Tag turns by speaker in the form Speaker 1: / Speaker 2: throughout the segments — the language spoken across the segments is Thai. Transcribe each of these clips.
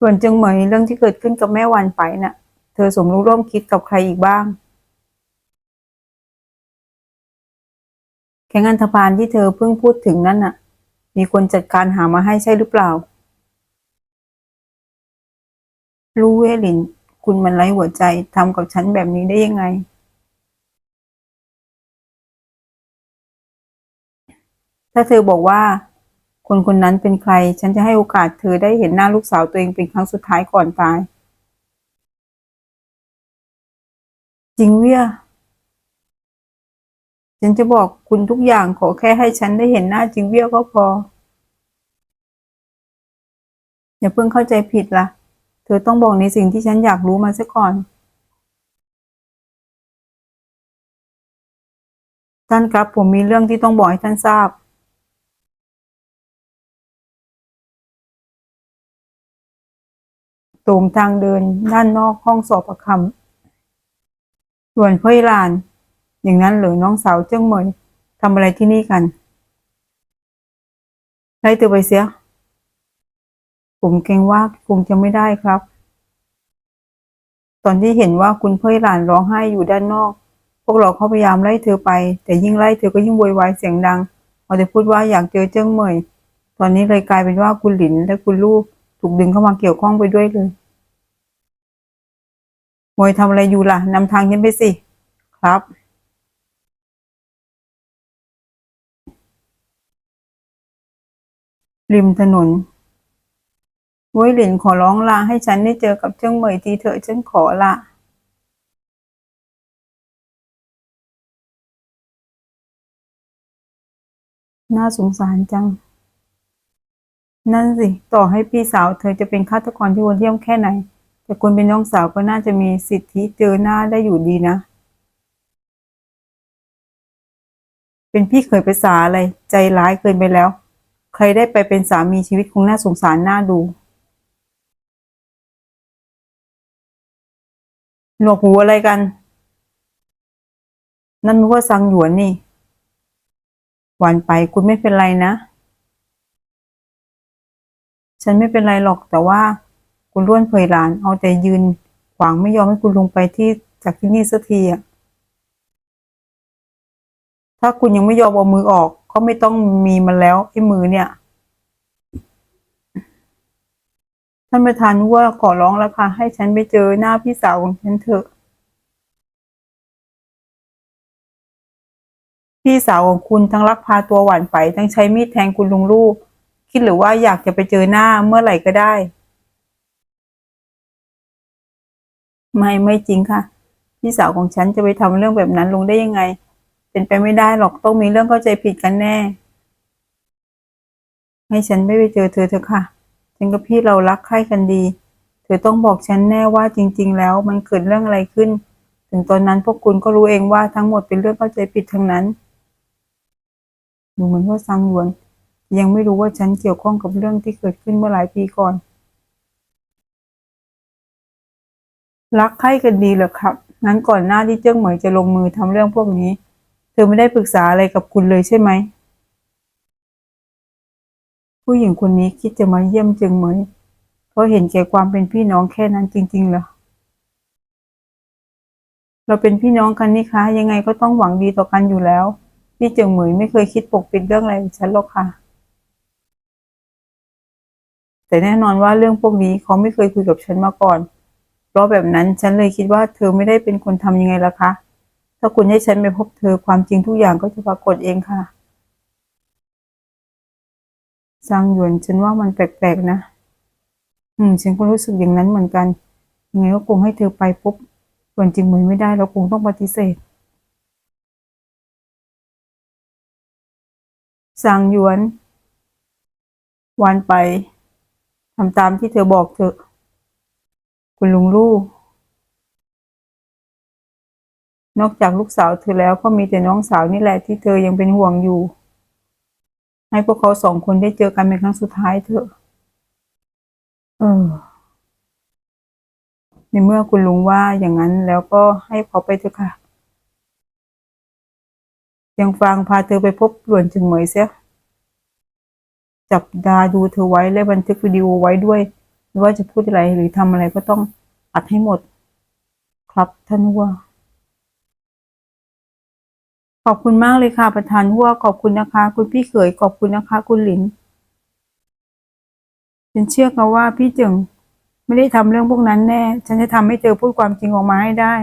Speaker 1: ส่วนจึงเหมยเรื่องที่เกิดขึ้นกับแม่วันไปน่ะ เธอสมรู้ร่วมคิดกับใครอีกบ้าง แข่งอันธพาลที่เธอเพิ่งพูดถึงนั่นน่ะ มีคนจัดการหามาให้ใช่หรือเปล่า รู้เวหลิน คุณมันไร้หัวใจทำกับฉันแบบนี้ได้ยังไงถ้าเธอบอกว่า คนคนนั้นเป็นใคร ฉันจะให้โอกาสเธอได้เห็นหน้าลูกสาวตัวเองเป็นครั้งสุดท้ายก่อนตาย จริงเวียฉันจะบอกคุณทุกอย่างขอแค่ให้ฉันได้เห็นหน้าจริงเวียก็พอ อย่าเพิ่งเข้าใจผิดละ่ะ เธอต้องบอกในสิ่งที่ฉันอยากรู้มาซะก่อนท่านครับผมมีเรื่องที่ต้องบอกให้ท่านทราบ ตูมทางเดินด้านนอกห้องสอบประคำส่วนเพ่อยลาน อย่างนั้นหรือน้องสาวเจ้าเหมยทำอะไรที่นี่กันไล่เธอไปเสีย ผมเกรงว่าคงจะไม่ได้ครับ ตอนที่เห็นว่าคุณเพ่ยหลานร้องไห้อยู่ด้านนอก พวกเราเขาพยายามไล่เธอไป แต่ยิ่งไล่เธอก็ยิ่งโวยวายเสียงดังเอาแต่พูดว่าอยากเจอเจิ้งเหมย ตอนนี้เลยกลายเป็นว่าคุณหลินและคุณลูก ถูกดึงเข้ามาเกี่ยวข้องไปด้วยเลยมวยทำอะไรอยู่ล่ะนำทางฉันไปสิ ครับ ริมถนนเว้ยหลินขอร้องลาให้ฉันได้เจอกับเจิ้งเหมยทีเถอะฉันขอละน่าสงสารจัง นั่นสิ ต่อให้พี่สาวเธอจะเป็นฆาตกรที่โหดเยี่ยมแค่ไหน แต่คนเป็นน้องสาวก็น่าจะมีสิทธิเจอหน้าได้อยู่ดีนะ เป็นพี่เคยไปสาอะไร ใจร้ายเกินไปแล้ว ใครได้ไปเป็นสามีชีวิตคงน่าสงสารน่าดู หนวกหูอะไรกัน นั่นว่าซังหยวนนี่หวานไปคุณไม่เป็นไรนะ ฉันไม่เป็นไรหรอกแต่ว่าคุณล้วนเผยหลาน เอาแต่ยืนขวางไม่ยอมให้คุณลงไปที่จากที่นี่สักทีอะถ้าคุณยังไม่ยอมเอามือออกก็ไม่ต้องมีมันแล้วไอ้มือเนี่ย ท่านประธานว่าขอร้องแล้วค่ะ ให้ฉันไปเจอหน้าพี่สาวของฉันเถอะ พี่สาวของคุณทั้งลักพาตัวหวานไปทั้งใช้มีดแทงคุณลุงลูก คิดหรือว่าอยากจะไปเจอหน้าเมื่อไหร่ก็ได้ ไม่ไม่จริงค่ะ พี่สาวของฉันจะไปทำเรื่องแบบนั้นลงได้ยังไง เป็นไปไม่ได้หรอกต้องมีเรื่องเข้าใจผิดกันแน่ ให้ฉันไม่ไปเจอเธอเถอะค่ะ ฉันกับพี่เรารักใคร่กันดี เธอต้องบอกฉันแน่ว่าจริง ๆ แล้วมันเกิดเรื่องอะไรขึ้น ถึงตอนนั้นพวกคุณก็รู้เองว่าทั้งหมดเป็นเรื่องเข้าใจผิดทั้งนั้นดูเหมือนว่าซังหวน ยังไม่รู้ว่าฉันเกี่ยวข้องกับเรื่องที่เกิดขึ้นเมื่อหลายปีก่อน รักใคร่กันดีเหรอครับ งั้นก่อนหน้าที่เจิ้งเหมยจะลงมือทำเรื่องพวกนี้ เธอไม่ได้ปรึกษาอะไรกับคุณเลยใช่ไหม ผู้หญิงคนนี้คิดจะมาเยี่ยมเจิ้งเหมย เพราะเห็นแก่ความเป็นพี่น้องแค่นั้นจริง ๆ เหรอ เราเป็นพี่น้องกันนี่คะยังไงก็ต้องหวังดีต่อกันอยู่แล้วพี่เจิงเหมยไม่เคยคิดปกปิดเรื่องอะไรฉันหรอกค่ะ แต่แน่นอนว่าเรื่องพวกนี้เขาไม่เคยคุยกับฉันมาก่อน เพราะแบบนั้นฉันเลยคิดว่าเธอไม่ได้เป็นคนทำยังไงล่ะคะ ถ้าคุณให้ฉันไปพบเธอความจริงทุกอย่างก็จะปรากฏเองค่ะซางหยวนฉันว่ามันแปลกๆนะ อืม ฉันก็รู้สึกอย่างนั้นเหมือนกัน ยังไงก็คงให้เธอไปพบส่วนจริงเหมือนไม่ได้เราคงต้องปฏิเสธซางหยวน วันไป ทำตามที่เธอบอกเถอะ คุณลุงลู่นอกจากลูกสาวเธอแล้วก็มีแต่น้องสาวนี่แหละที่เธอยังเป็นห่วงอยู่ ให้พวกเขาสองคนได้เจอกันเป็นครั้งสุดท้ายเถอะ เออ ในเมื่อคุณลุงว่าอย่างนั้นแล้วก็ให้เขาไปเถอะค่ะ ยังฟังพาเธอไปพบหลวนจึงเหมยเสีย จับดาดูเธอไว้และบันทึกวิดีโอไว้ด้วยไม่ว่าจะพูดอะไรหรือทำอะไรก็ต้องอัดให้หมด ครับท่านหัวขอบคุณมากเลยค่ะ ประธานหัวขอบคุณนะคะ คุณพี่เขยขอบคุณนะคะ คุณหลินฉันเชื่อกันว่าพี่จึงไม่ได้ทำเรื่องพวกนั้นแน่ ฉันจะทำให้เธอพูดความจริงออกมาให้ได้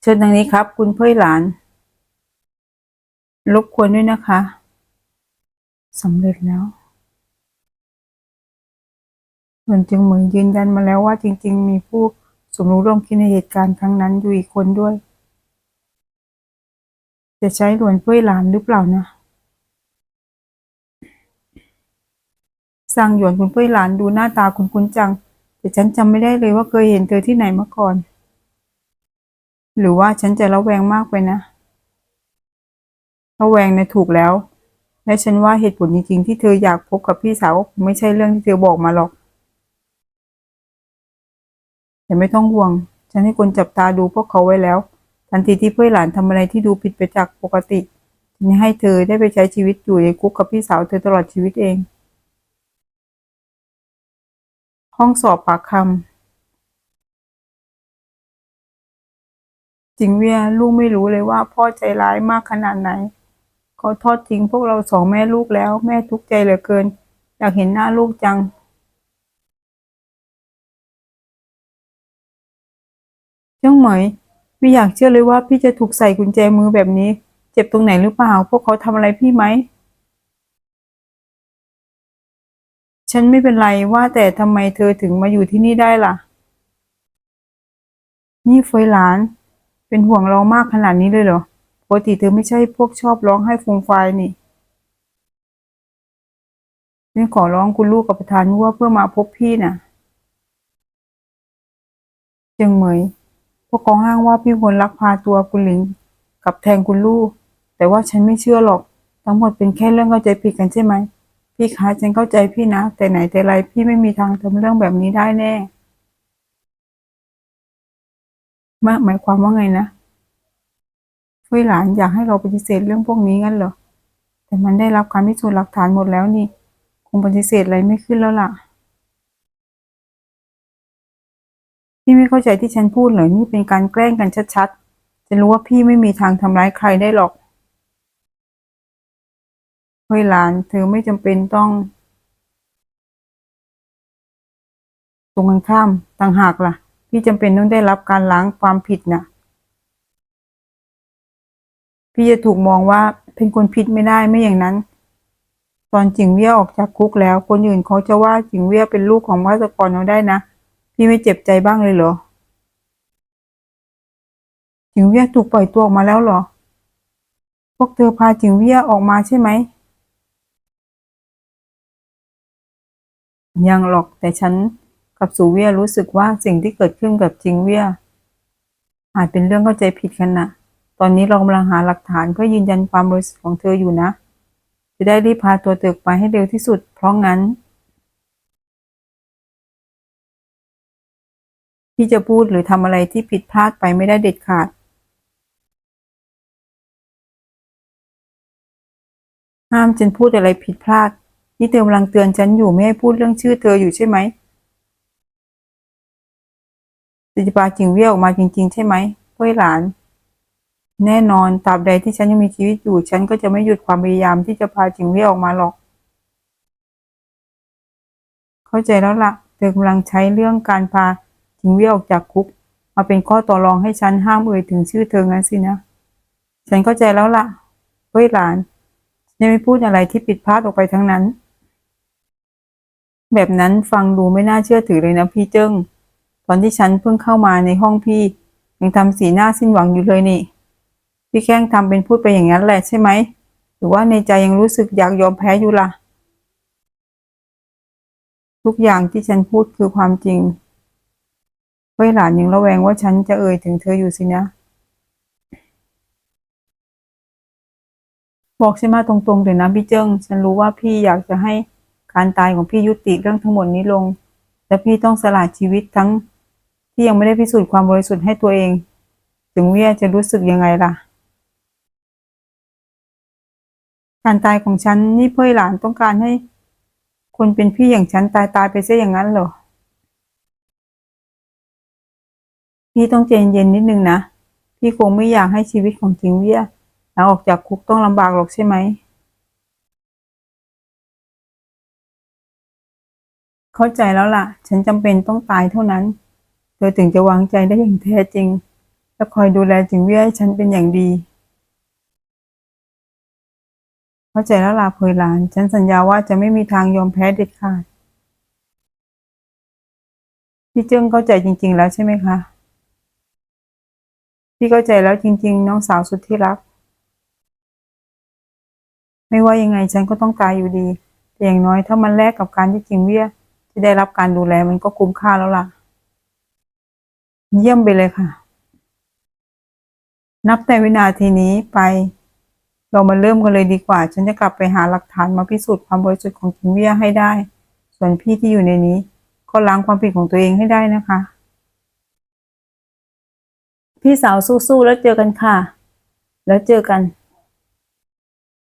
Speaker 1: เชิญทางนี้ครับ คุณเพื่อหลาน รบกวนด้วยนะคะสำเร็จแล้วเหมือนจึงเหมือนยืนยันมาแล้วว่าจริง ๆ มีผู้สมรู้ร่วมคิดในเหตุการณ์ครั้งนั้นอยู่อีกคนด้วย จะใช้หลวนเพื่อหลานหรือเปล่านะ สร้างหยวนคุณเพื่อหลานดูหน้าตาคุณคุณจัง แต่ฉันจำไม่ได้เลยว่าเคยเห็นเธอที่ไหนมาก่อน หรือว่าฉันจะระแวงมากไปนะ ระแวงนะถูกแล้ว และฉันว่าเหตุผลจริงๆที่เธออยากพบกับพี่สาวก็คงไม่ใช่เรื่องที่เธอบอกมาหรอก แต่ไม่ต้องห่วง ฉันให้คนจับตาดูพวกเขาไว้แล้ว ทันทีที่เพื่อนหลานทำอะไรที่ดูผิดไปจากปกติฉันจะให้เธอได้ไปใช้ชีวิตอยู่ในคุกกับพี่สาวเธอตลอดชีวิตเอง ห้องสอบปากคำจริงเวียลูกไม่รู้เลยว่าพ่อใจร้ายมากขนาดไหน เขาทอดทิ้งพวกเราสองแม่ลูกแล้ว แม่ทุกข์ใจเหลือเกิน อยากเห็นหน้าลูกจังเจ้าเหมยไม่อยากเชื่อเลยว่าพี่จะถูกใส่กุญแจมือแบบนี้ เจ็บตรงไหนหรือเปล่า พวกเขาทำอะไรพี่ไหม ฉันไม่เป็นไรว่าแต่ทำไมเธอถึงมาอยู่ที่นี่ได้ล่ะ นี่เฟยหลาน เป็นห่วงเรามากขนาดนี้เลยเหรอ กติเธอไม่ใช่พวกชอบร้องไห้ฟูมฟายนี่ฉันขอร้องคุณลูกกับประธานว่าเพื่อมาพบพี่น่ะเจังเหมย พวกเขาห้างว่าพี่คนลักพาตัวคุณหลิงกับแทงคุณลูก แต่ว่าฉันไม่เชื่อหรอก ทั้งหมดเป็นแค่เรื่องเข้าใจผิดกันใช่ไหม พี่คะฉันเข้าใจพี่นะ แต่ไหนแต่ไรพี่ไม่มีทางทำเรื่องแบบนี้ได้แน่มาหมายความว่าไงนะ เฟ้ยหลานอยากให้เราปฏิเสธเรื่องพวกนี้งั้นเหรอ แต่มันได้รับการพิสูจน์หลักฐานหมดแล้วนี่ คงปฏิเสธอะไรไม่ขึ้นแล้วล่ะ พี่ไม่เข้าใจที่ฉันพูดเลยนี่เป็นการแกล้งกันชัดๆฉันรู้ว่าพี่ไม่มีทางทำร้ายใครได้หรอกเฮ้ยหลาน เธอไม่จำเป็นต้อง ตรงกันข้าม ต่างหากล่ะ พี่จำเป็นต้องได้รับการล้างความผิดน่ะ พี่จะถูกมองว่าเป็นคนผิดไม่ได้ไม่อย่างนั้น ตอนจิงเวียออกจากคุกแล้ว คนอื่นเขาจะว่าจิงเวียเป็นลูกของวาสกรเอาได้นะ พี่ไม่เจ็บใจบ้างเลยเหรอ จิงเวียถูกปล่อยตัวออกมาแล้วเหรอ พวกเธอพาจิงเวียออกมาใช่ไหม ยังหรอกแต่ฉันกับสูเวียรู้สึกว่าสิ่งที่เกิดขึ้นกับจิงเวียอาจเป็นเรื่องเข้าใจผิดกันนะ ตอนนี้เรากำลังหาหลักฐานเพื่อยืนยันความบริสุทธิ์ของเธออยู่นะ จะได้รีบพาตัวเธอไปให้เร็วที่สุด เพราะงั้น พี่จะพูดหรือทำอะไรที่ผิดพลาดไปไม่ได้เด็ดขาด ห้ามฉันพูดอะไรผิดพลาด นี่เธอกำลังเตือนฉันอยู่ไม่ให้พูดเรื่องชื่อเธออยู่ใช่ไหมจะพาจิงเวียออกมาจริง ๆ ใช่ไหมเพื่อหลาน แน่นอนตราบใดที่ฉันยังมีชีวิตอยู่ ฉันก็จะไม่หยุดความพยายามที่จะพาจิงเวียออกมาหรอก เข้าใจแล้วละ่ะ เธอกำลังใช้เรื่องการพาจิงเวียออกจากคุก มาเป็นข้อต่อรองให้ฉันห้ามเอ่ยถึงชื่อเธองั้นสินะ ฉันเข้าใจแล้วละ่ะเพื่อหลานฉันจะไม่พูดอะไรที่ผิดพลาดออกไปทั้งนั้น แบบนั้นฟังดูไม่น่าเชื่อถือเลยนะพี่เจิ้งตอนที่ฉันเพิ่งเข้ามาในห้องพี่ยังทำสีหน้าสิ้นหวังอยู่เลยนี่ พี่แกล้งทำเป็นพูดไปอย่างนั้นแหละใช่ไหม หรือว่าในใจยังรู้สึกอยากยอมแพ้อยู่ล่ะ ทุกอย่างที่ฉันพูดคือความจริงเฮ้ยหลานยังระแวงว่าฉันจะเอ่ยถึงเธออยู่สินะ บอกฉันมาตรงๆเดี๋ยวนะพี่เจิ้งฉันรู้ว่าพี่อยากจะให้การตายของพี่ยุติเรื่องทั้งหมดนี้ลงและพี่ต้องสละชีวิตทั้งที่ยังไม่ได้พิสูจน์ความบริสุทธิ์ให้ตัวเอง ถึงเวียจะรู้สึกยังไงล่ะ การตายของฉันนี่เพื่อหลานต้องการให้ คนเป็นพี่อย่างฉันตายตายไปซะอย่างนั้นเหรอ พี่ต้องใจเย็นนิดนึงนะ พี่คงไม่อยากให้ชีวิตของจิงเวียหลังออกจากคุกต้องลำบากหรอกใช่ไหม เข้าใจแล้วล่ะ ฉันจำเป็นต้องตายเท่านั้น เธอถึงจะวางใจได้อย่างแท้จริง และคอยดูแลจิงเวียให้ฉันเป็นอย่างดี เข้าใจแล้วล่ะเพยหลาน ฉันสัญญาว่าจะไม่มีทางยอมแพ้เด็ดขาด พี่เจิ้งเข้าใจจริง ๆ แล้วใช่ไหมคะ พี่เข้าใจแล้วจริง ๆ น้องสาวสุดที่รัก ไม่ว่ายังไงฉันก็ต้องตายอยู่ดีแต่อย่างน้อยถ้ามันแลกกับการที่จริงเวียจะได้รับการดูแลมันก็คุ้มค่าแล้วล่ะ เยี่ยมไปเลยค่ะ นับแต่วินาทีนี้ไป เรามาเริ่มกันเลยดีกว่า ฉันจะกลับไปหาหลักฐานมาพิสูจน์ความบริสุทธิ์ของจิงเวียให้ได้ ส่วนพี่ที่อยู่ในนี้ ก็ล้างความผิดของตัวเองให้ได้นะคะ พี่สาวสู้ๆแล้วเจอกันค่ะ แล้วเจอกัน